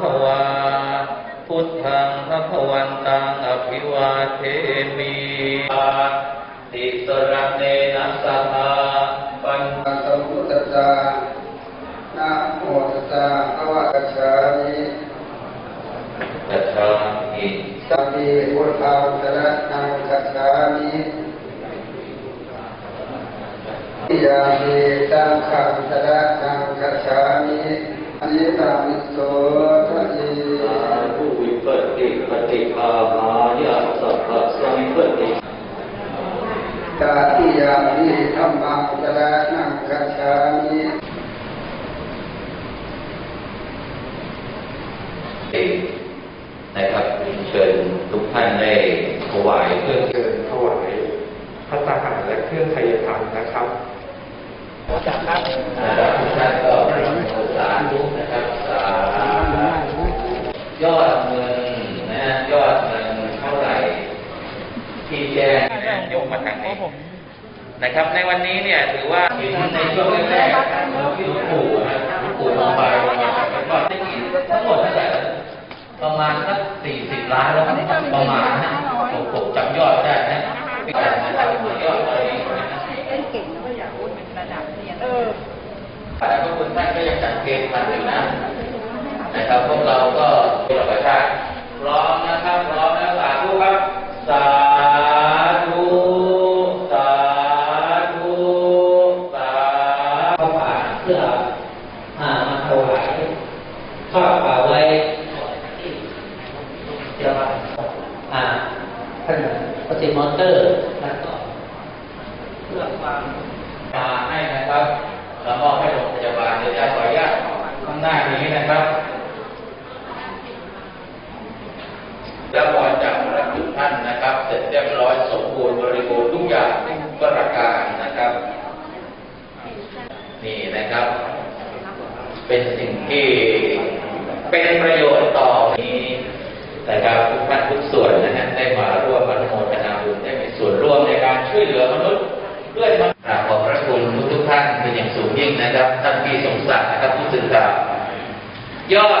คะวันตังอภิวาเทมิติสรณเนนะสหาปัญสมุตตานะโมตัสสะภวะกัจฉามิกัจฉามิสัพพิพุทธังสรณังกัจฉามิยามิสังฆังสรณังกัจฉามิ อนิตามิโสทะเยผู้วิปติปฏิภาหายาสัพพะสัมปติตาทิยามิธรรมังสรณังกัจฉามินะครับเชิญทุกท่านได้ถวายเครื่องเชิญถวายพระตาหารและเครื่องไทยธรรมนะครับนะครับทุกท่านก็สาธุนะครับสาธุยอดเงินนะฮะยอดเงินเท่าไหร่ที่แจ้งนะยกมาทางนี้นะครับ ในวันนี้เนี่ยถือว่าในช่วงแรกๆหลวงปู่นะหลวงปู่ลงไปก็ได้กินทั้งหมดเท่าไหร่ประมาณสักสี่สิบล้านแล้วประมาณนะผมผมจำยอดได้นะพี่การนะครับยอดอะไรนะแต่พระคุณท่านก็ยังจัดเกณฑ์ทันอยู่นะนะครับพวกเราก็เป็นประชาติพร้อมนะครับพร้อมนะสาธุครับสาธุสาธุสาธุข้าวป่าเพื่ออ่ามาถวายข้าวป่าไว้เดี๋ยวมาอ่าท่านปฏิมอเตอร์แล้วก็เพื่อความมาให้นะครับ แล้วมอบให้โรงพยาบาลเดี๋ยวจะขออนุญาตข้างหน้านี้นะครับ แล้วพอจากพระคุณท่านนะครับ เสร็จเรียบร้อยสมบูรณ์บริบูรณ์ทุกอย่างประการนะครับ นี่นะครับ เป็นสิ่งที่เป็นประโยชน์ต่อนี้นะครับทุกท่านทุกส่วนนะฮะ สูงยิ่งนะครับ ท่านพี่สมศักดิ์นะครับผู้สื่อข่าวยอด